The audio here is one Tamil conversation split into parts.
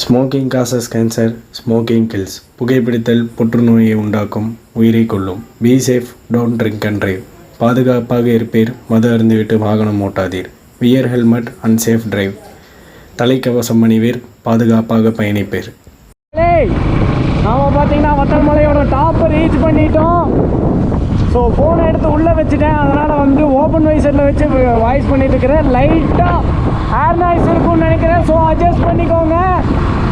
Smoking causes cancer smoking kills புகைப்பிடித்தல் புற்றுநோயை உண்டாக்கும் உயிரை கொள்ளும் be safe don't drink and drive பாதுகாப்பாக இருப்பீர் மது அருந்துவிட்டு வாகனம் ஓட்டாதீர். Wear helmet and safe drive தலைக்கவசம் அணிவீர் பாதுகாப்பாக பயணிப்பீர். ஏய் நாம பார்த்தீங்கன்னா வத்தல் மலையோட டாப்பை ரீச் பண்ணிட்டோம். ஸோ ஃபோனை எடுத்து உள்ளே வச்சுட்டேன். அதனால் வந்து ஓப்பன் வைசரில் வச்சு வாய்ஸ் பண்ணிட்டு இருக்கிறேன். லைட்டாக ஏர் நாய்ஸ் இருக்கும்னு நினைக்கிறேன். ஸோ அட்ஜஸ்ட் பண்ணிக்கோங்க.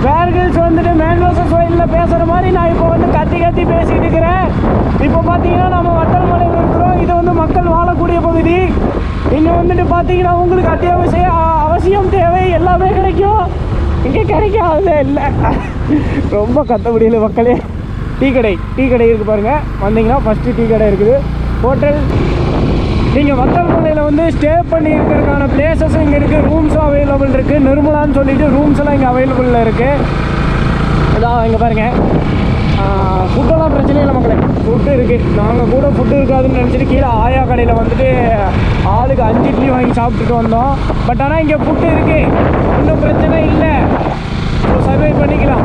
வேர்கிள்ஸ் வந்துட்டு மேன்வர்சஸ் வயலில் பேசுகிற மாதிரி நான் இப்போ வந்து கத்தி கத்தி பேசிகிட்டு இருக்கிறேன். இப்போ பார்த்தீங்கன்னா நம்ம வத்தல் மலையில் இருக்கிறோம். இது வந்து மக்கள் வாழக்கூடிய பகுதி. இங்கே வந்துட்டு பார்த்தீங்கன்னா உங்களுக்கு அத்தியாவசிய அவசியம் தேவை. எல்லாமே கிடைக்கும். இங்கே கிடைக்காதே இல்லை. ரொம்ப கத்த முடியல மக்களே. டீ கடை டீ கடை இருக்குது பாருங்கள் வந்தீங்கன்னா ஃபஸ்ட்டு டீ கடை இருக்குது. ஹோட்டல் நீங்கள் வத்தல் வந்து ஸ்டே பண்ணி இருக்கிறதுக்கான பிளேசஸும் இங்கே இருக்குது ரூம்ஸும் அவைலபிள் இருக்குது நிர்மலான்னு சொல்லிட்டு ரூம்ஸ் எல்லாம் இங்கே அவைலபிளில் இருக்குது இதான் இங்கே பாருங்கள் ஃபுட்டெல்லாம் பிரச்சனை இல்லை மக்களே. ஃபுட்டு இருக்குது நாங்கள் கூட ஃபுட்டு இருக்காதுன்னு நினச்சிட்டு கீழே ஆயா கடையில் வந்துட்டு ஆளுக்கு அஞ்சு இட்லி வாங்கி சாப்பிட்டுட்டு வந்தோம். பட் ஆனால் இங்கே ஃபுட்டு இருக்குது ஒன்றும் பிரச்சனை இல்லை. சர்வை பண்ணிக்கலாம்.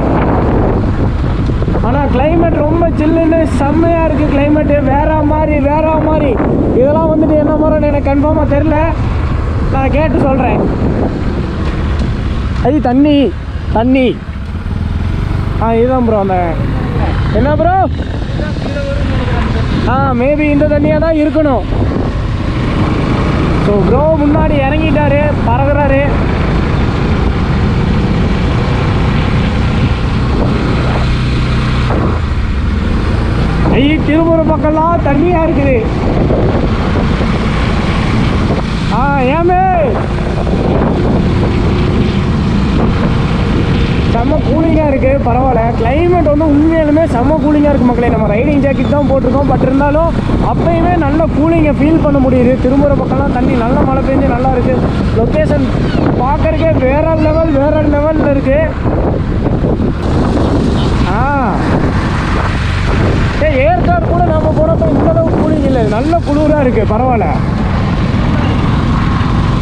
ஆனால் கிளைமேட் ரொம்ப சில்லுன்னு செம்மையாக இருக்குது கிளைமேட்டு வேற மாதிரி வேற மாதிரி. இதெல்லாம் வந்துட்டு என்ன மரம்னு எனக்கு கன்ஃபார்மாக தெரில நான் கேட்டு சொல்கிறேன் அது தண்ணி தண்ணி. ஆ இதுதான் ப்ரோ அந்த என்ன ப்ரோ ஆ மேபி இந்த தண்ணியாக தான் இருக்கணும். ஸோ ப்ரோ முன்னாடி இறங்கிட்டாரு பறகுறாரு ஐய் திருமுறை பக்கம்லாம் தண்ணியாக இருக்குது. ஆ ஏமே. செம்ம கூலிங்காக இருக்குது பரவாயில்ல. கிளைமேட் வந்து உண்மையாலுமே செம்ம கூலிங்காக இருக்குது மக்களே. நம்ம ரைடிங் ஜாக்கெட் தான் போட்டிருக்கோம். பட் இருந்தாலும் அப்பயுமே நல்ல கூலிங்கை ஃபீல் பண்ண முடியுது. திருமுறை பக்கம்லாம் தண்ணி நல்ல மழை பெஞ்சு நல்லா இருக்குது லொக்கேஷன் பார்க்குறக்கே வேற லெவல் வேற லெவலில் இருக்குது ஆ. ஏ ஏற்காடு கூட நம்ம போனப்போ இந்த அளவுக்கு கூலிங் இல்லை. நல்ல குளிராக இருக்குது பரவாயில்ல.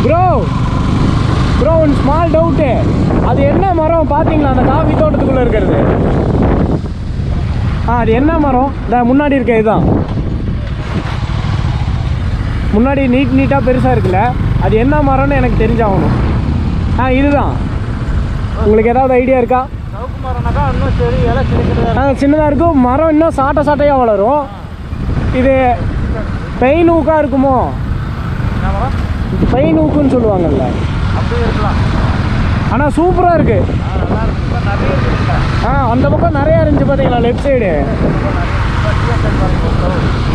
Bro bro one small doubt அது என்ன மரம் பார்த்தீங்களா அந்த காஃபி தோட்டத்துக்குள்ளே இருக்கிறது. ஆ அது என்ன மரம்? இந்த முன்னாடி இருக்க இதுதான். முன்னாடி நீட் நீட்டாக பெருசாக இருக்குல்ல? அது என்ன மரம்னு எனக்கு தெரிஞ்சாகணும். ஆ இதுதான். உங்களுக்கு ஏதாவது ஐடியா இருக்கா? சின்னதாக இருக்கும். மரம் இன்னும் சாட்டை சாட்டையாக வளரும். இது பெயின் ஊக்காக இருக்குமோ? பெயின் ஊக்குன்னு சொல்லுவாங்கல்ல. ஆனால் சூப்பராக இருக்குது ஆ அந்த பக்கம் நிறையா இருந்துச்சு பார்த்தீங்களா லெஃப்ட் சைடு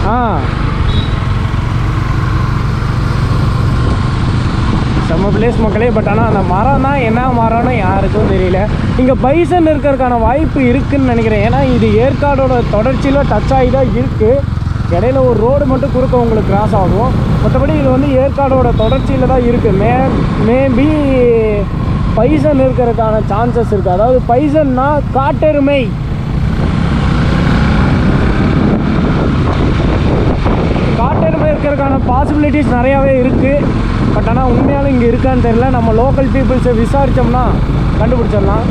ஆ. செம்ம பிளேஸ் மக்களே. பட் ஆனால் அந்த மரம் தான் என்ன மரம்னு யாருக்கும் தெரியல. இங்கே பைசன் இருக்கிறதுக்கான வாய்ப்பு இருக்குதுன்னு நினைக்கிறேன். ஏன்னா இது ஏற்காடோட தொடர்ச்சியில் டச் ஆகி தான் இருக்குது இடையில ஒரு ரோடு மட்டும் குறுக்க உங்களுக்கு கிராஸ் ஆகும். மற்றபடி இது வந்து ஏற்காடோட தொடர்ச்சியில் தான் இருக்குது மே மேபி பைசன் இருக்கிறதுக்கான சான்சஸ் இருக்குது அதாவது பைசன்னா காட்டெருமை. காட்டெருமை இருக்கிறதுக்கான பாசிபிலிட்டிஸ் நிறையாவே இருக்குது பட் ஆனால் உண்மையாலும் இங்கே இருக்கான்னு தெரில நம்ம லோக்கல் பீப்புள்ஸை விசாரித்தோம்னா கண்டுபிடிச்சிடலாம்.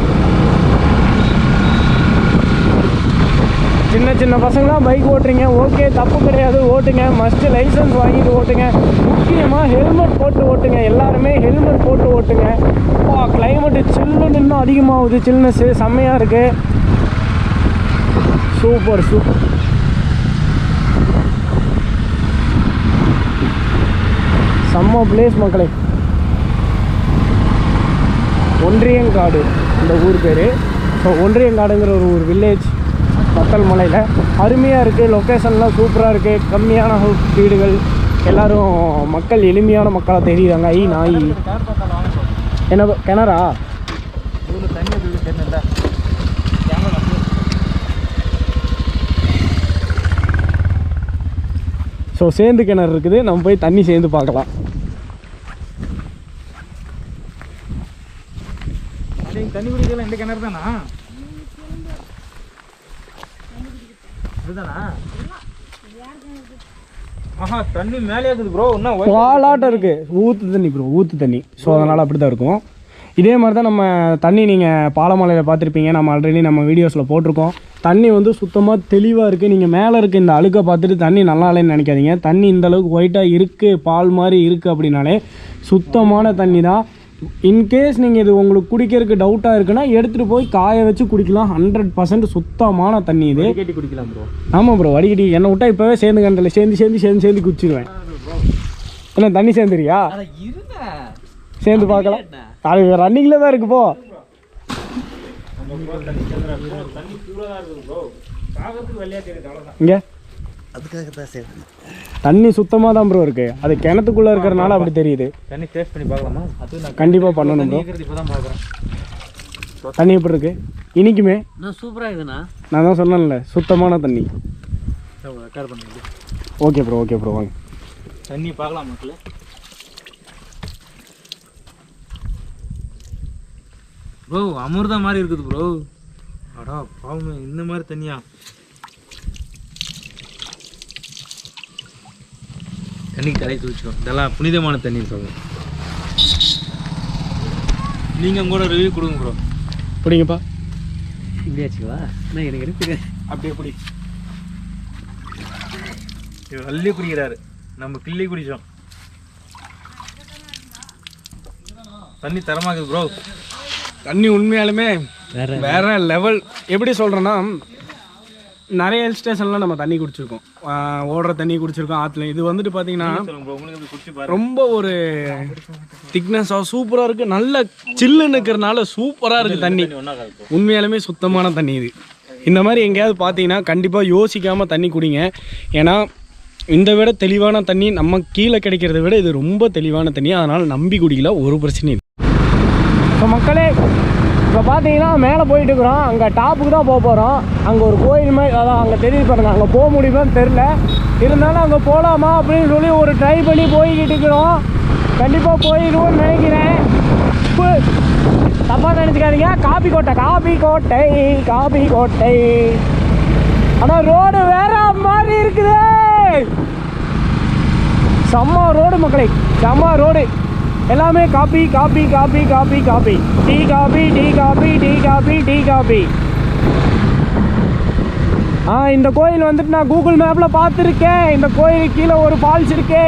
சின்ன சின்ன பசங்களாம் பைக் ஓட்டுறீங்க. ஓகே தப்பு கிடையாது. ஓட்டுங்க. மஸ்ட்டு லைசன்ஸ் வாங்கிட்டு ஓட்டுங்க. முக்கியமாக ஹெல்மெட் போட்டு ஓட்டுங்க. எல்லாருமே ஹெல்மெட் போட்டு ஓட்டுங்க. இப்போ கிளைமேட்டு சில்லுன்னு இன்னும் அதிகமாகுது. சில்னஸ்ஸு செம்மையாக இருக்குது சூப்பர் சூப்பர் செம்ம பிளேஸ் மக்களை. ஒன்றியங்காடு இந்த ஊர் பேர். ஸோ ஒன்றியங்காடுங்கிற ஒரு ஊர் வில்லேஜ் மக்கள் மலையில். அருமையாக இருக்குது லொக்கேஷன்லாம் சூப்பராக இருக்குது கம்மியான வீடுகள். எல்லோரும் மக்கள் எளிமையான மக்களாக தெரியுறாங்க. ஐ நாய். என்ன கிணறா? ஸோ சேர்ந்து கிணறு இருக்குது. நம்ம போய் தண்ணி சேர்ந்து பார்க்கலாம் நீங்கள் தண்ணி குடிக்கலாம் இந்த கிணறு தானா இதுதானா? ஆஹா தண்ணி மேலே இருக்குது ப்ரோ இன்னும் white இருக்கு. வாலாட்டம் தண்ணி ப்ரோ ஊத்து தண்ணி. ஸோ அதனால் அப்படி தான் இருக்கும். இதே மாதிரி தான் நம்ம தண்ணி நீங்கள் பாலமலையில் பார்த்துருப்பீங்க. நம்ம ஆல்ரெடி நம்ம வீடியோஸில் போட்டிருக்கோம். தண்ணி வந்து சுத்தமாக தெளிவாக இருக்குது நீங்கள் மேலே இருக்க இந்த அழுக்கை பார்த்துட்டு தண்ணி நல்லா இல்லைன்னு நினைக்காதீங்க. தண்ணி இந்த அளவுக்கு ஒயிட்டாக இருக்குது பால் மாதிரி இருக்குது அப்படின்னாலே சுத்தமான தண்ணி தான் இன்கேஸ் நீங்கள் இது உங்களுக்கு குடிக்கிறதுக்கு டவுட்டாக இருக்குன்னா எடுத்துகிட்டு போய் காய வச்சு குடிக்கலாம் ஹண்ட்ரட் பர்சன்ட் சுத்தமான தண்ணி இது கேட்டி குடிக்கலாம் ப்ரோ ஆமாம் ப்ரோ வடிகட்டி என்னை விட்டா இப்போவே சேர்ந்து கண்டில் சேர்ந்து சேர்ந்து சேர்ந்து சேர்ந்து குச்சிடுவேன் என்ன தண்ணி சேர்ந்துறியா சேர்ந்து பார்க்கலாம் அது ரன்னிங்கில் தான் இருக்கு போ இங்கே அதுக்காக தான் சேர்த்து தண்ணி சுத்தமாக தான் ப்ரோ இருக்குது அது கிணத்துக்குள்ளே இருக்கிறனால அப்படி தெரியுது. தண்ணி டேஸ்ட் பண்ணி பார்க்கலாமா? அது நான் கண்டிப்பாக பண்ணணும் ப்ரோ இப்போ தான் பார்க்குறேன். தண்ணி எப்படி இருக்கு? இனிக்குமே? நான் சூப்பராக இருக்குண்ணா. நான் தான் சொன்னேன்ல சுத்தமான தண்ணி. ரெக்கார்ட் பண்ணுங்க. ஓகே ப்ரோ ஓகே ப்ரோ வாங்க. தண்ணி பார்க்கலாம் மக்களே. ப்ரோ அமிர்தம் மாதிரி இருக்குது ப்ரோ அடா பாவமே இந்த மாதிரி தண்ணியா? தண்ணி கரை தூச்சிடும் இதெல்லாம் புனிதமான தண்ணி சொல்லுங்க நீங்கள் கூட ரிவ்யூ கொடுங்க ப்ரோ. பிடிங்கப்பா. இப்படி வச்சுக்கவா நான் எனக்கு இருக்கு. அப்படியே குடி இவர் அள்ளி குடிக்கிறாரு. நம்ம கிள்ளி குடிச்சோம். தண்ணி தரமாக்குது ப்ரோ. தண்ணி உண்மையாலுமே வேற வேற லெவல் எப்படி சொல்கிறேன்னா நிறைய ஹில் ஸ்டேஷன்லாம் நம்ம தண்ணி குடிச்சிருக்கோம். ஓடுற தண்ணி குடிச்சிருக்கோம் ஆற்றுல இது வந்துட்டு பார்த்தீங்கன்னா ரொம்ப ஒரு திக்னஸாக சூப்பராக இருக்குது நல்ல சில்லுன்னு இருக்கிறனால சூப்பராக இருக்குது தண்ணி. உண்மையாலுமே சுத்தமான தண்ணி இது. இந்த மாதிரி எங்கேயாவது பார்த்தீங்கன்னா கண்டிப்பாக யோசிக்காமல் தண்ணி குடிங்க. ஏன்னா இந்த விட தெளிவான தண்ணி நம்ம கீழே கிடைக்கிறத விட இது ரொம்ப தெளிவான தண்ணி. அதனால் நம்பி குடிக்கல ஒரு பிரச்சனையும் இல்லை. இப்போ மக்களே இப்போ பார்த்தீங்கன்னா மேலே போயிட்டு இருக்கிறோம். அங்கே டாப்புக்கு தான் போக போகிறோம் அங்கே ஒரு கோயில் மாதிரி அதான் அங்கே தெரியுது பாருங்க. அங்கே போக முடியுமான்னு தெரில இருந்தாலும் அங்கே போகலாமா அப்படின்னு சொல்லி ஒரு ட்ரை பண்ணி போய்கிட்டு இருக்கிறோம். கண்டிப்பாக போயிடுவோம்னு நினைக்கிறேன். உப்பு. நினச்சிக்காதீங்க. காபி கோட்டை காபி கோட்டை காபி கோட்டை ஆனால் ரோடு வேற மாதிரி இருக்குது. செம்ம ரோடு மக்களை. செம்ம ரோடு எல்லாமே coffee coffee coffee coffee coffee. Tea coffee tea coffee tea coffee tea coffee ஆ இந்த கோயில் வந்துட்டு நான் கூகுள் மேப்பில் பார்த்துருக்கேன். இந்த கோயிலுக்கு கீழே ஒரு ஃபால்ஸ் இருக்கே.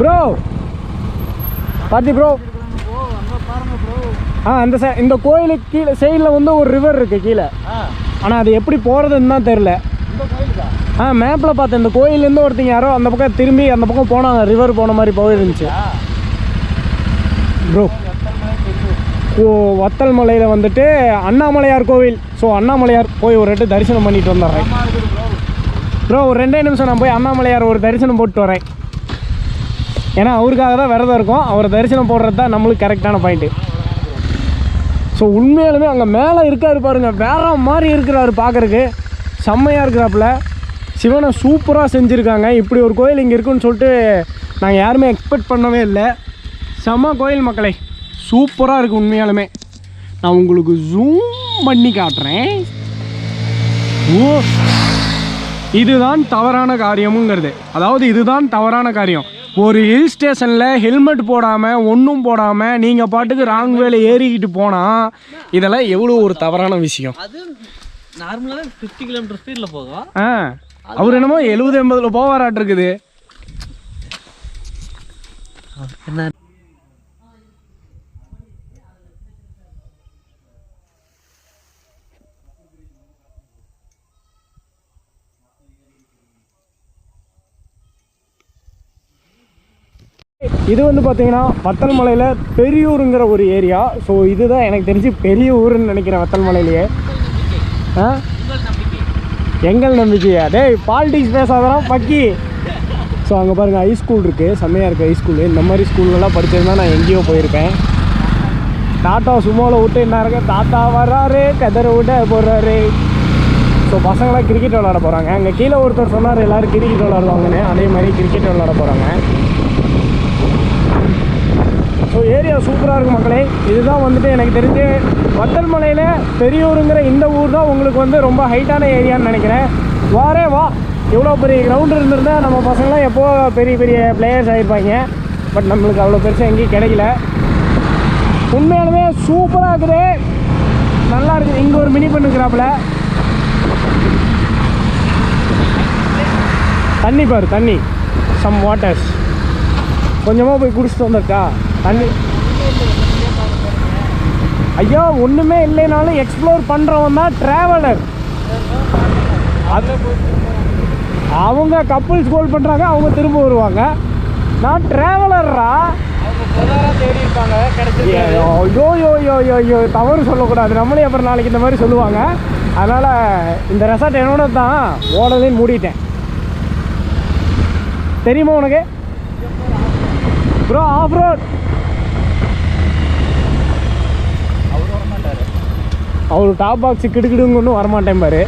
ப்ரோ பார்த்தி ப்ரோ ஆ அந்த சை இந்த கோயிலுக்கு கீழே சைடில் வந்து ஒரு ரிவர் இருக்குது கீழே. ஆனால் அது எப்படி போகிறதுன்னு தான் தெரில ஆ மேப்பில் பார்த்தேன். இந்த கோயிலேருந்து ஒருத்தங்க யாரோ அந்த பக்கம் திரும்பி அந்த பக்கம் போனாங்க. ரிவர் போன மாதிரி போயிருந்துச்சு ப்ரோ ஓ வத்தல் மலையில் வந்துட்டு அண்ணாமலையார் கோவில். ஸோ அண்ணாமலையார் போய் ஒரு ரெட்டு தரிசனம் பண்ணிட்டு வந்துடுறேன். ப்ரோ ஒரு ரெண்டே நிமிஷம் நான் போய் அண்ணாமலையார் ஒரு தரிசனம் போட்டு வரேன். ஏன்னா அவருக்காக தான் விரதம் இருக்கும். அவர் தரிசனம் போடுறது தான் நம்மளுக்கு கரெக்டான பாயிண்ட்டு ஸோ உண்மையாலுமே அங்கே மேலே இருக்காரு பாருங்கள் வேற மாதிரி இருக்கிறாரு பார்க்குறக்கு செம்மையாக இருக்கிறாப்புல. சிவனை சூப்பராக செஞ்சுருக்காங்க. இப்படி ஒரு கோயில் இங்கே இருக்குன்னு சொல்லிட்டு நாங்கள் யாருமே எக்ஸ்பெக்ட் பண்ணவே இல்லை. செம்ம கோயில் மக்களே. சூப்பராக இருக்குது உண்மையாலுமே. நான் உங்களுக்கு ஜூம் பண்ணி காட்டுறேன். ஓ. இதுதான் தவறான காரியமுங்கிறது. அதாவது இதுதான் தவறான காரியம். ஒரு ஹில் ஸ்டேஷனில் ஹெல்மெட் போடாமல் ஒன்றும் போடாமல் நீங்கள் பாட்டுக்கு ராங் வேலை ஏறிக்கிட்டு போனால் இதெல்லாம் எவ்வளோ ஒரு தவறான விஷயம். நார்மலாக ஃபிஃப்டி கிலோமீட்டர் ஸ்பீடில் போகும். ஆ. அவர் என்னமோ எழுபது எண்பதில் போவாராட்டு இருக்குது என்ன? இது வந்து பார்த்தீங்கன்னா வத்தல் மலையில் பெரியூருங்கிற ஒரு ஏரியா ஸோ இதுதான் எனக்கு தெரிஞ்சு பெரிய ஊருன்னு நினைக்கிறேன் வத்தல் மலையிலேயே ஆ? எங்கள் நம்பிக்கையா டேய் பாலிடிக்ஸ் பேசாதான் பக்கி. ஸோ அங்கே பாருங்கள் ஹை ஸ்கூல் இருக்குது செம்மையாக இருக்குது ஹை ஸ்கூலு இந்த மாதிரி ஸ்கூல்லலாம் படித்ததுனா நான் எங்கேயோ போயிருப்பேன். டாட்டா சுமோவில் விட்டு என்ன இருக்கு? தாத்தா வர்றாரு கதரை விட போடுறாரு. ஸோ பசங்களாம் கிரிக்கெட் விளாட போகிறாங்க அங்கே கீழே ஒருத்தர் சொன்னார் எல்லோரும் கிரிக்கெட் விளாடுவாங்கன்னு அதே மாதிரி கிரிக்கெட் விளாட போகிறாங்க ஏரியா சூப்பராக இருக்கும் மக்களே. இதுதான் வந்துட்டு எனக்கு தெரிஞ்சு வத்தல் மலையில் பெரியூருங்கிற இந்த ஊர் தான் உங்களுக்கு வந்து ரொம்ப ஹைட்டான ஏரியான்னு நினைக்கிறேன். வாரே வா. இவ்வளோ பெரிய கிரவுண்டு இருந்திருந்தா நம்ம பசங்களாம் எப்போ பெரிய பெரிய பிளேயர்ஸ் ஆகிருப்பாங்க பட் நம்மளுக்கு அவ்வளோ பெருசாக எங்கேயும் கிடைக்கல. உண்மையாலுமே சூப்பராக இருக்குது. நல்லா இருக்குது. இங்கே ஒரு மினி பண்ணுக்கிறாப்புல தண்ணி பாரு தண்ணி. சம் வாட்டர்ஸ் கொஞ்சமாக போய் குடிச்சிட்டு வந்துருக்கா? தண்ணி ஐயா ஒன்றுமே இல்லைனாலும் எக்ஸ்ப்ளோர் பண்ணுறவன் தான் ட்ராவலர் அது அவங்க கப்புள்ஸ் கோல் பண்ணுறாங்க அவங்க திரும்ப வருவாங்க. நான் ட்ராவலர்ரா ஐயோ யோ யோ யோ யோ தவறு சொல்லக்கூடாது. நம்மளே அப்புறம் நாளைக்கு இந்த மாதிரி சொல்லுவாங்க. அதனால் இந்த ரெசார்ட் என்னோட தான். ஓடலைன்னு மூடிட்டேன். தெரியுமா உனக்கு? ப்ரோ ஆஃப் ரோட் அவர் டாப் பாக்ஸ் கிடுக்கிடுங்க ஒன்றும் வரமாட்டேன் பாரு.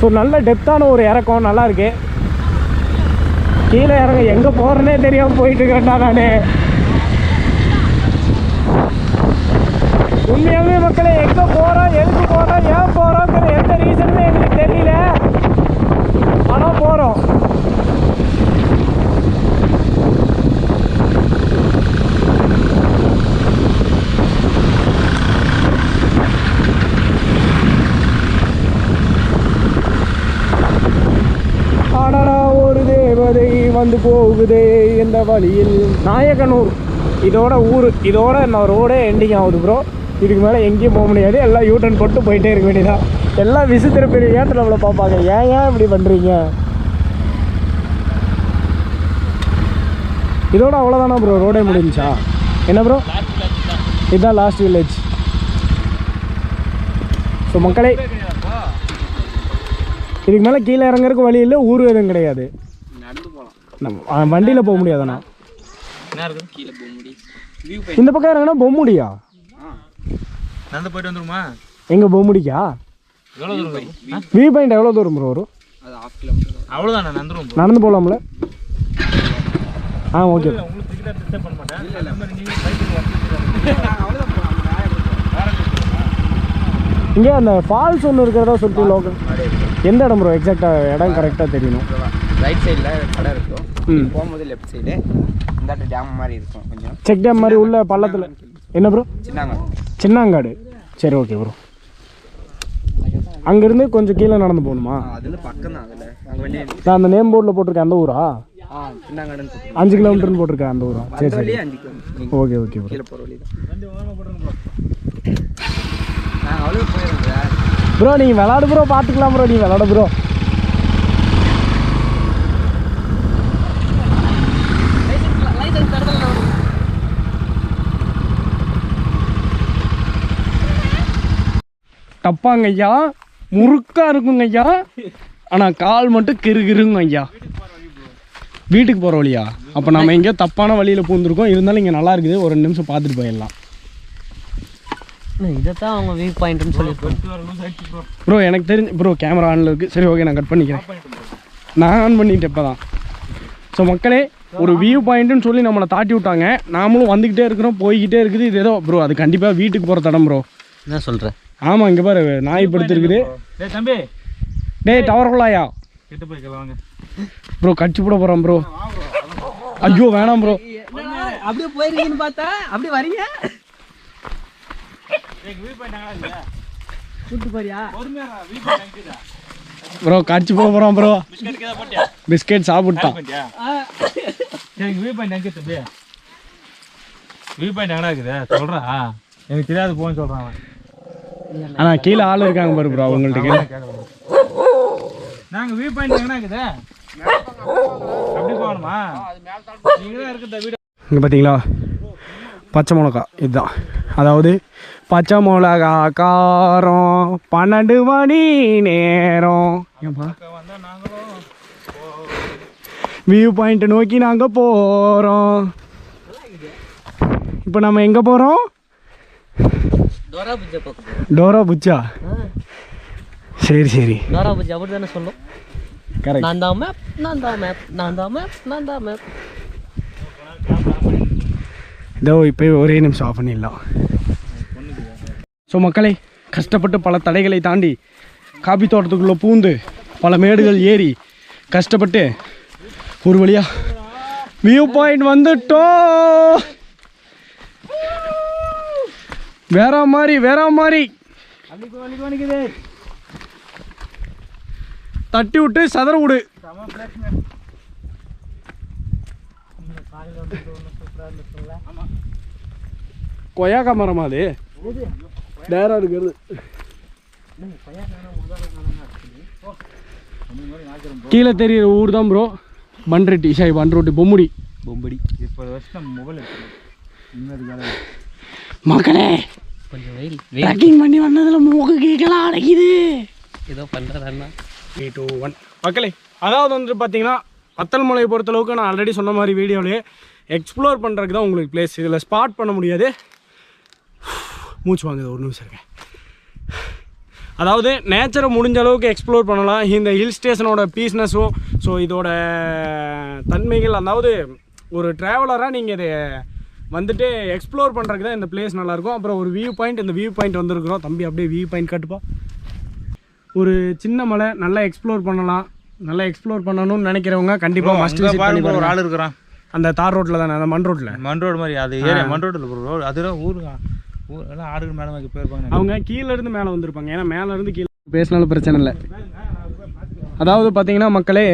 ஸோ நல்ல டெப்த்தான ஒரு இறக்கம் நல்லா இருக்கு. கீழே இறங்க எங்கே போகிறேனே தெரியாமல் போயிட்டு இருக்கிறேன்டா நான். உண்மையாகவே மக்களே எங்கே போகிறோம் எதுக்கு போகிறோம் ஏன் போகிறோங்கிற எந்த ரீசனுமே எங்களுக்கு தெரியல ஆனால் போகிறோம் அடடா ஒரு தேவதை வந்து போகுதே இந்த வழியில் நாயக்கனூர் இதோட ஊர் இதோட நான் ரோடே எண்டிங் ஆகுது ப்ரோ இதுக்கு மேலே எங்கேயும் போக முடியாது. எல்லாம் யூட்டன் போட்டு போயிட்டே இருக்க வேண்டியதான் எல்லாம் விசித்திர பெரிய ஏன் நம்மளை பார்ப்பாங்க. ஏன் ஏன் இப்படி பண்ணுறீங்க இதோட அவ்வளோதானா ப்ரோ ரோடே முடிஞ்சுச்சா? என்ன ப்ரோ இதுதான் லாஸ்ட் வில்லேஜ் ஸோ மக்களே இதுக்கு மேலே கீழே இறங்குறதுக்கு வழி இல்லை ஊர் எதுவும் கிடையாது. வண்டியில் போக முடியாதுண்ணா என்ன இருக்கு கீழே போக முடியும். இந்த பக்கம் இறங்கினா பொம்முடியா நடந்து போயிட்டு வந்துருமா? எங்கே பொம்முடிக்கா? வியூ பாயிண்ட் எவ்வளோ தூரம் ப்ரோ வரும்? அவ்வளோதானே. நடந்து போகலாம்ல ஆ ஓகே இங்கே அந்த ஃபால்ஸ் ஒன்று இருக்கிறதா சொல்லிட்டு லோக்கல் எந்த இடம் ப்ரோ எக்ஸாக்டாக இடம் கரெக்டாக தெரியணும். ரைட் சைடில் கடை இருக்கும் போகும்போது லெஃப்ட் சைடு இந்த டேம் மாதிரி இருக்கும் கொஞ்சம். செக் டேம் மாதிரி உள்ள பள்ளத்தில். என்ன ப்ரோ சின்னாங்க சின்னாங்காடு. சரி ஓகே ப்ரோ அங்கேருந்து கொஞ்சம் கீழே நடந்து போகணுமா? அதில் பக்கம் தான் அதில். நான் அந்த நேம் போர்டில் போட்டிருக்கேன் அந்த ஊரா? அஞ்சு கிலோமீட்டர்னு போட்டிருக்கேன் அந்த ஊரா. சரி சரி. ஓகே ஓகே ப்ரோ ப்ரோ நீங்கள் விளாடு ப்ரோ பார்த்துக்கலாம் ப்ரோ நீ விளாட ப்ரோ டப்பாங்க ஐயா முறுக்கா இருக்குங்க ஐயா ஆனால் கால் மட்டும் கிறுகிறுங்க ஐயா. வீட்டுக்கு போகிற வழியா? அப்போ நம்ம எங்கேயோ தப்பான வழியில் பூந்துருக்கோம். இருந்தாலும் இங்கே நல்லா இருக்குது. ஒரு ரெண்டு நிமிஷம் பார்த்துட்டு போயிடலாம். இதைத்தான் அவங்க வியூ பாயிண்ட்னு சொல்லியிருக்கோம் ப்ரோ எனக்கு தெரிஞ்சு ப்ரோ கேமரா ஆனில் இருக்குது சரி ஓகே நான் கட் பண்ணிக்கிறேன். நான் ஆன் பண்ணிட்டேன் இப்போ தான் ஸோ மக்களே ஒரு வியூ பாயிண்ட்டுன்னு சொல்லி நம்மளை தாட்டி விட்டாங்க. நாமளும் வந்துக்கிட்டே இருக்கிறோம் போய்கிட்டே இருக்குது. இது ஏதோ ப்ரோ அது கண்டிப்பாக வீட்டுக்கு போகிற தடம் ப்ரோ என்ன சொல்கிறேன் ஆமாம் இங்கே பாரு நாய் படுத்துருக்குது. டேய் தம்பி. டேய் டவர் குள்ளாயா கிட்ட போய்க்கலாம் வாங்க. ப்ரோ கடிச்சு போட போகிறோம் ப்ரோ. ஐயோ வேணாம் ப்ரோ. அப்படியே போயிருக்கீங்கன்னு பார்த்தா அப்படி வரீங்க? கூட்டு போறியா? ப்ரோ கடிச்சு போட போகிறோம் ப்ரோ. பிஸ்கெட் சாப்பிட்டான். எனக்கு வியூ பாயிண்ட் எங்கே தம்பி. வியூ பாயிண்ட் எங்கடா இருக்குது சொல்கிறா எனக்கு தெரியாது போன்னு சொல்கிறான் அவன். ஆனால் கீழே ஆள் இருக்காங்க பாரு ப்ரோ அவங்கள்ட்ட கீழே. நாங்கள் வியூ பாயிண்ட் எங்கடா இருக்குது? அப்படி போகணுமா? நீங்கள் தான் இருக்கிற வீடு. இங்கே பார்த்தீங்களா பச்சை மிளகா இதுதான். அதாவது பச்சை மிளகா காரம் பன்னெண்டு மணி நேரம். வியூ பாயிண்ட் நோக்கி நாங்கள் போகிறோம் இப்போ நம்ம எங்கே போகிறோம் டோரா பூஜை பார்க்க டோரா சரி சரி. டோரா பூஜை அப்படி தானே சொல்லும். கரெக்ட் நான் தான் மேப் நான் தான் மேப் நான் தான் மேப் நான் தான் மேப் இதோ இப்போ ஒரே நிமிஷம் ஆஃப் பண்ணிடலாம். ஸோ மக்களே கஷ்டப்பட்டு பல தடைகளை தாண்டி காபி தோட்டத்துக்குள்ளே பூந்து பல மேடுகள் ஏறி கஷ்டப்பட்டு ஒரு வழியாக வியூ பாயிண்ட் வந்துட்டோம். வேற மாதிரி வேற மாதிரி. தட்டி விட்டு சதற விடு. கொய்யாக்கா மரமா அது? நேரம் இருக்கிறது. கீழே தெரியுற ஊர் தான் ப்ரோ பன்ரெட்டி சாய் பன்ரோட்டி பொம்முடி. பொம்படி இப்போ வருஷம் மொபைல் இன்னொரு காலம் மக்களே கொஞ்சம் வெயில் ட்ரக்கிங் பண்ணி வந்ததுல மூக்கு கேட்கலாம் அடைக்குது. ஏதோ பண்ணுறதா த்ரீ டூ ஒன் மக்களே அதாவது வந்துட்டு பார்த்தீங்கன்னா வத்தல் மலையை பொறுத்தளவுக்கு நான் ஆல்ரெடி சொன்ன மாதிரி வீடியோலேயே எக்ஸ்ப்ளோர் பண்ணுறதுக்கு தான் உங்களுக்கு பிளேஸ் இதில் ஸ்பாட் பண்ண முடியாது. மூச்சு வாங்குது ஒரு நிமிஷம் இருங்க. அதாவது நேச்சரை முடிஞ்ச அளவுக்கு எக்ஸ்ப்ளோர் பண்ணலாம். இந்த ஹில் ஸ்டேஷனோட பீஸ்னஸும் ஸோ இதோட தன்மைகள் அதாவது ஒரு ட்ராவலராக நீங்கள் இதை வந்துட்டு எக்ஸ்ப்ளோர் பண்ணுறதுக்கு தான் இந்த பிளேஸ் நல்லாயிருக்கும். அப்புறம் ஒரு வியூ பாயிண்ட் இந்த வியூ பாயிண்ட் வந்திருக்கிறோம். தம்பி அப்படியே வியூ பாயிண்ட் காட்டுப்பா. ஒரு சின்ன மலை நல்லா எக்ஸ்ப்ளோர் பண்ணலாம். நல்லா எக்ஸ்ப்ளோர் பண்ணணும்னு நினைக்கிறவங்க கண்டிப்பாக மஸ்ட் bro, ஒரு ஆள் இருக்கிறான். அந்த தார் ரோட்டில் தானே அந்த மண் ரோட்டில் மண் ரோடு மாதிரி அது ஏரியா மண் ரோடு இல்லை ப்ரோ ரோடு அதெல்லாம் ஊருங்க. ஊர் எல்லாம் ஆடுகள் மேலே போயிருப்பாங்க அவங்க கீழே இருந்து மேலே வந்திருப்பாங்க. ஏன்னா மேலே இருந்து கீழே பேசினாலும் பிரச்சனை இல்லை. அதாவது பார்த்தீங்கன்னா மக்களே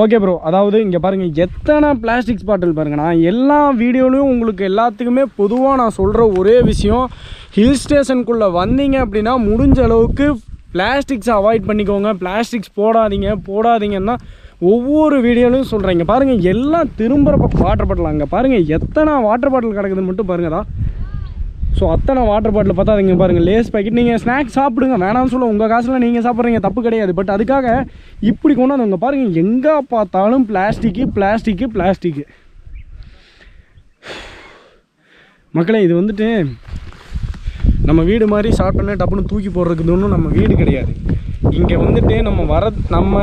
ஓகே ப்ரோ அதாவது இங்கே பாருங்கள் எத்தனை பிளாஸ்டிக்ஸ் பாட்டில் பாருங்கள் நான் எல்லா வீடியோலையும் உங்களுக்கு எல்லாத்துக்குமே பொதுவாக நான் சொல்கிற ஒரே விஷயம் ஹில் ஸ்டேஷனுக்குள்ளே வந்தீங்க அப்படின்னா முடிஞ்ச அளவுக்கு பிளாஸ்டிக்ஸை அவாய்ட் பண்ணிக்கோங்க. பிளாஸ்டிக்ஸ் போடாதீங்க. போடாதீங்கன்னா ஒவ்வொரு வீடியோலையும் சொல்கிறேங்க பாருங்கள் எல்லாம் திரும்புகிற வாட்டர் பாட்டில் அங்கே பாருங்கள் எத்தனை வாட்டர் பாட்டில் கிடக்குதுன்னு மட்டும் பாருங்கடா. ஸோ அத்தனை வாட்டர் பாட்டில் பார்த்தா அதுங்க பாருங்கள் லேஸ் பாக்கெட் நீங்கள் ஸ்நாக்ஸ் சாப்பிடுங்க வேணாம்னு சொல்ல உங்கள் காசில் நீங்கள் சாப்பிட்றீங்க தப்பு கிடையாது. பட் அதுக்காக இப்படி கொண்டு வந்து பாருங்கள் எங்கே பார்த்தாலும் பிளாஸ்டிக்கு பிளாஸ்டிக்கு பிளாஸ்டிக்கு மக்களே இது வந்துட்டு நம்ம வீடு மாதிரி சாப்பிட்டோன்னே டப்புன்னு தூக்கி போடுறதுக்கு ஒன்றும் நம்ம வீடு கிடையாது. இங்கே வந்துட்டு நம்ம வர நம்ம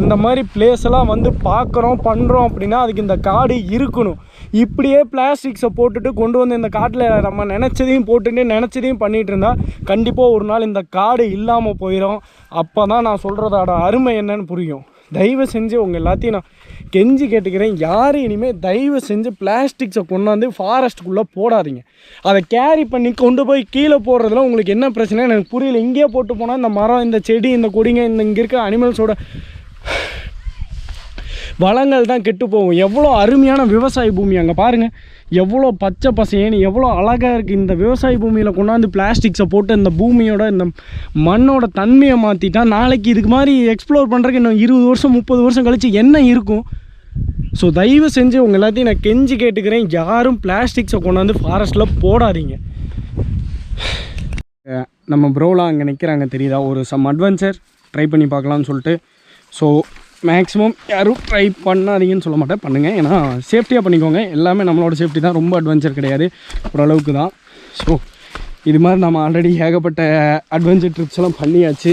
இந்த மாதிரி place எல்லாம் வந்து பார்க்குறோம் பண்ணுறோம் அப்படின்னா அதுக்கு இந்த காடு இருக்கணும். இப்படியே பிளாஸ்டிக்ஸை போட்டுட்டு கொண்டு வந்து இந்த காட்டில் நம்ம நினச்சதையும் போட்டுட்டு நினச்சதையும் பண்ணிகிட்டு இருந்தால் கண்டிப்பாக ஒரு நாள் இந்த காடு இல்லாமல் போயிடும் அப்போ தான் நான் சொல்கிறதோட அருமை என்னன்னு புரியும். தயவு செஞ்சு உங்கள் எல்லாத்தையும் நான் கெஞ்சி கேட்டுக்கிறேன். யாரும் இனிமேல் தயவு செஞ்சு பிளாஸ்டிக்ஸை கொண்டாந்து ஃபாரஸ்ட்டுக்குள்ளே போடாதீங்க. அதை கேரி பண்ணி கொண்டு போய் கீழே போடுறதுல உங்களுக்கு என்ன பிரச்சனை எனக்கு புரியல. இங்கேயே போட்டு போனால் இந்த மரம் இந்த செடி இந்த கொடிங்க இந்த இங்கே இருக்க அனிமல்ஸோட வளங்கள் தான் கெட்டு போகும். எவ்வளோ அருமையான விவசாய பூமி அங்கே பாருங்கள் எவ்வளோ பச்சை பசேன்னு எவ்வளோ அழகாக இருக்குது இந்த விவசாய பூமியில் கொண்டாந்து பிளாஸ்டிக்ஸை போட்டு இந்த பூமியோட இந்த மண்ணோட தன்மையை மாற்றிட்டா நாளைக்கு இதுக்கு மாதிரி எக்ஸ்ப்ளோர் பண்ணுறதுக்கு இன்னும் இருபது வருஷம் முப்பது வருஷம் கழித்து என்ன இருக்கும்? ஸோ தயவு செஞ்சு உங்கள் எல்லாத்தையும் நான் கெஞ்சி கேட்டுக்கிறேன். யாரும் பிளாஸ்டிக்ஸை கொண்டாந்து ஃபாரஸ்ட்டில் போடாதீங்க. நம்ம ப்ரோலாம் அங்கே நிற்கிறாங்க தெரியுதா? ஒரு சம் அட்வென்ச்சர் ட்ரை பண்ணி பார்க்கலாம்னு சொல்லிட்டு. ஸோ மேக்ஸிமம் யாரும் ட்ரை பண்ணாதீங்கன்னு சொல்ல மாட்டேன். பண்ணுங்கள் ஏன்னா சேஃப்டியாக பண்ணிக்கோங்க. எல்லாமே நம்மளோட சேஃப்டி தான். ரொம்ப அட்வென்ச்சர் கிடையாது. ஓரளவுக்கு தான். ஸோ இது மாதிரி நம்ம ஆல்ரெடி ஏகப்பட்ட அட்வென்ச்சர் ட்ரிப்ஸ் எல்லாம் பண்ணியாச்சு.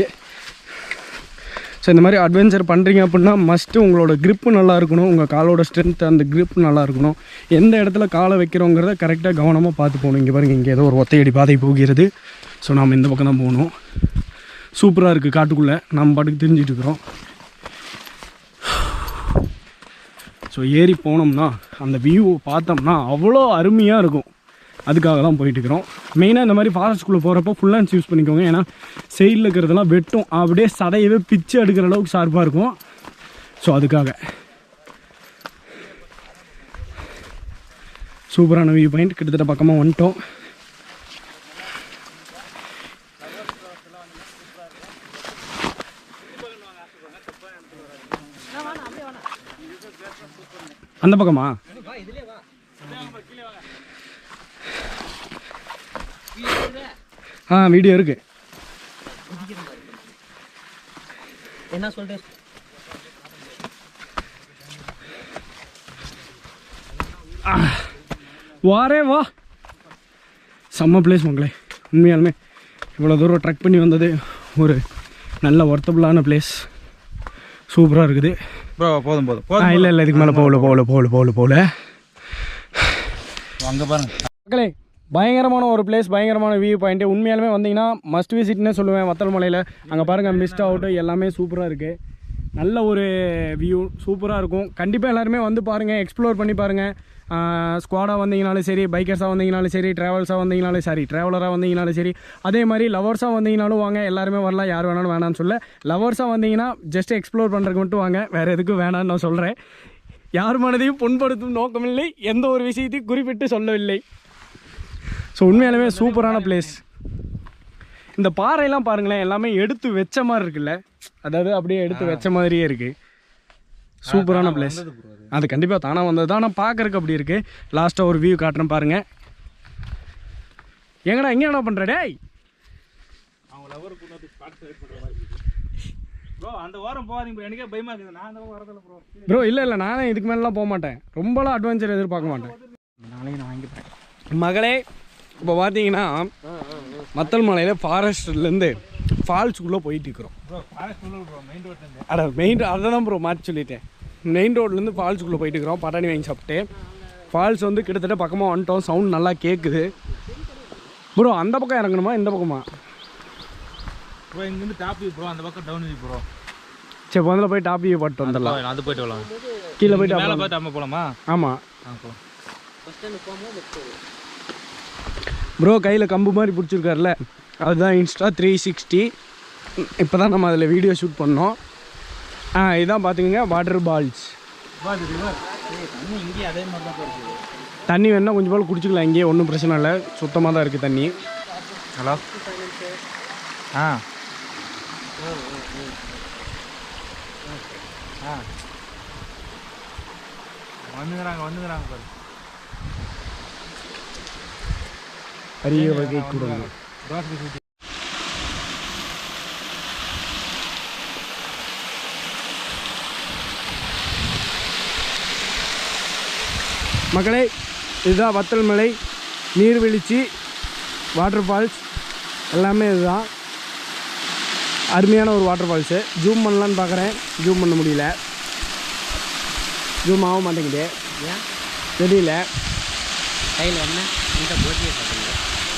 ஸோ இந்த மாதிரி அட்வென்ச்சர் பண்ணுறீங்க அப்படின்னா மஸ்ட்டு உங்களோட க்ரிப்பு நல்லா இருக்கணும். உங்கள் காலோட ஸ்ட்ரென்த் அந்த க்ரிப் நல்லா இருக்கணும். எந்த இடத்துல காலை வைக்கிறோங்கிறத கரெக்டாக கவனமாக பார்த்து போகணும். இங்கே பாருங்கள் இங்கே ஏதோ ஒரு ஒத்தையடி பாதை போகிறது. ஸோ நாம் இந்த பக்கம் தான் போகணும். சூப்பராக இருக்குது காட்டுக்குள்ளே. நம்ம பாட்டுக்கு தெரிஞ்சிட்டு இருக்கிறோம் ஸோ ஏறி போனோம்னா அந்த வியூவை பார்த்தோம்னா அவ்வளோ அருமையாக இருக்கும். அதுக்காக தான் போயிட்டுருக்குறோம் மெயினாக இந்த மாதிரி ஃபாரஸ்ட்குள்ளே போகிறப்போ ஃபுல் ஹேண்ட்ஸ் யூஸ் பண்ணிக்கோங்க. ஏன்னா சைடில் இருக்கிறதெல்லாம் வெட்டும். அப்படியே சதையவே பிச்சு எடுக்கிற அளவுக்கு ஷார்ப்பாக இருக்கும். ஸோ அதுக்காக. சூப்பரான வியூ பாயிண்ட் கிட்டத்தட்ட பக்கமாக வந்துட்டோம். அந்த பக்கமா? ஆ வீடியோ இருக்கு. என்ன சொல்கிறேன் வாரே வா. செம்ம பிளேஸ் மக்களே. உண்மையாலுமே இவ்வளோ தூரம் ட்ரக் பண்ணி வந்தது ஒரு நல்ல ஒர்த்தபுளான பிளேஸ் சூப்பராக இருக்குது. ப்ரோ போதும் போதும். போதும் இல்லை இல்லை இதுக்கு மேலே போகல போகல போகல போகல போகல. அங்கே பாருங்க. மக்களே பயங்கரமான ஒரு பிளேஸ் பயங்கரமான வியூ பாயிண்ட்டு உண்மையாலுமே வந்தீங்கன்னா மஸ்ட் விசிட்னே சொல்லுவேன் வத்தல் மலையில். அங்கே பாருங்கள் மிஸ்ட் அவுட்டு எல்லாமே சூப்பராக இருக்குது நல்ல ஒரு வியூ சூப்பராக இருக்கும். கண்டிப்பாக எல்லாருமே வந்து பாருங்கள் எக்ஸ்ப்ளோர் பண்ணி பாருங்கள் ஸ்குவாடாக வந்தீங்கனாலும் சரி பைக்கர்ஸாக வந்தீங்கனாலும் சரி ட்ராவல்ஸாக வந்தீங்கனாலும் சரி ட்ராவலராக வந்தீங்கனாலும் சரி அதே மாதிரி லவர்ஸாக வந்தீங்கனாலும் வாங்க எல்லாருமே வரலாம் யார் வேணாலும் வேணாம்னு சொல்ல. லவர்ஸாக வந்தீங்கன்னா ஜஸ்ட் எக்ஸ்ப்ளோர் பண்ணுறதுக்கு மட்டும் வாங்க வேறு எதுக்கும் வேணாம்னு நான் சொல்கிறேன் யார் மனதையும் புண்படுத்தும் நோக்கமில்லை எந்த ஒரு விஷயத்தையும் குறிப்பிட்டு சொல்லவில்லை. ஸோ உண்மையாலுமே சூப்பரான பிளேஸ் இந்த பாறையெல்லாம் பாருங்களேன் எல்லாமே எடுத்து வச்ச மாதிரி இருக்குல்ல. அதாவது அப்படியே எடுத்து வச்ச மாதிரியே இருக்கு. சூப்பரான பிளேஸ் அது கண்டிப்பாக தானாக வந்தது தான். ஆனால் பார்க்கறக்கு அப்படி இருக்கு. லாஸ்ட்டாக ஒரு வியூ காட்டுறேன் பாருங்க. எங்கடா எங்கே என்ன பண்ணுற டேய் ப்ரோ அந்த வாரம் போகாதீங்க bro. எனக்கே பயமா இருக்குது. நான் அந்த வாரம் வரதில்ல ப்ரோ ப்ரோ இல்லை இல்லை. நானே இதுக்கு மேலாம் போக மாட்டேன். ரொம்பலாம் அட்வென்ச்சர் எதிர்பார்க்க மாட்டேன். நாளைக்கு நான் வாங்கிப்பேன். மகளே இப்போ பார்த்தீங்கன்னா மத்தல் மலையில் ஃபாரஸ்ட்லேருந்து ஃபால்ஸுக்குள்ளே போயிட்டு இருக்கிறோம். ப்ரோ ஃபாரஸ்ட் உள்ள ப்ரோ மெயின் ரோட்ல இருந்து. அட மெயின் அதை தான் ப்ரோ மாற்றி சொல்லிட்டேன். மெயின் ரோட்லேருந்து ஃபால்ஸுக்குள்ளே போயிட்டு இருக்கிறோம் பட்டாணி வாங்கி சாப்பிட்டு. ஃபால்ஸ் வந்து கிட்டத்தட்ட பக்கமாக வந்துட்டோம். சவுண்ட் நல்லா கேட்குது ப்ரோ அந்த பக்கம் இறங்கணுமா? இந்த பக்கமா? ப்ரோ இங்க இருந்து டாப் ப்ரோ அந்த பக்கம் டவுன் ப்ரோ சரி முதல்ல போய் டாப் வியூ பட்டு வந்துடலாம். அது போயிட்டு வரலாம். கீழே போயிட்டு மேலே பார்த்து போலாமா? ஆமாம் ப்ரோ கையில் கம்பு மாதிரி பிடிச்சிருக்காருல அதுதான் இன்ஸ்டா த்ரீ சிக்ஸ்டி இப்போ தான் நம்ம அதில் வீடியோ ஷூட் பண்ணோம். ஆ இதான் பார்த்துக்கங்க வாட்டர் பால்ஸ் தண்ணி வேணால் கொஞ்சம் போல் குடிச்சிக்கலாம். இங்கேயே ஒன்றும் பிரச்சனை இல்லை. சுத்தமாக தான் இருக்குது தண்ணி. ஹலோ? ஆ. ஆ. வந்துங்கிறாங்க வந்துங்கிறாங்க அரிய வகை குடும்பம் மக்களே இதுதான் வத்தல் மலை. நீர்வீழ்ச்சி வாட்டர் ஃபால்ஸ் எல்லாமே இதுதான். அருமையான ஒரு வாட்டர் ஃபால்ஸு ஜூம் பண்ணலான்னு பார்க்குறேன். ஜூம் பண்ண முடியல. ஜூம் ஆக மாட்டேங்குது. தெரியல. கையில் என்ன? இந்த போட்டியை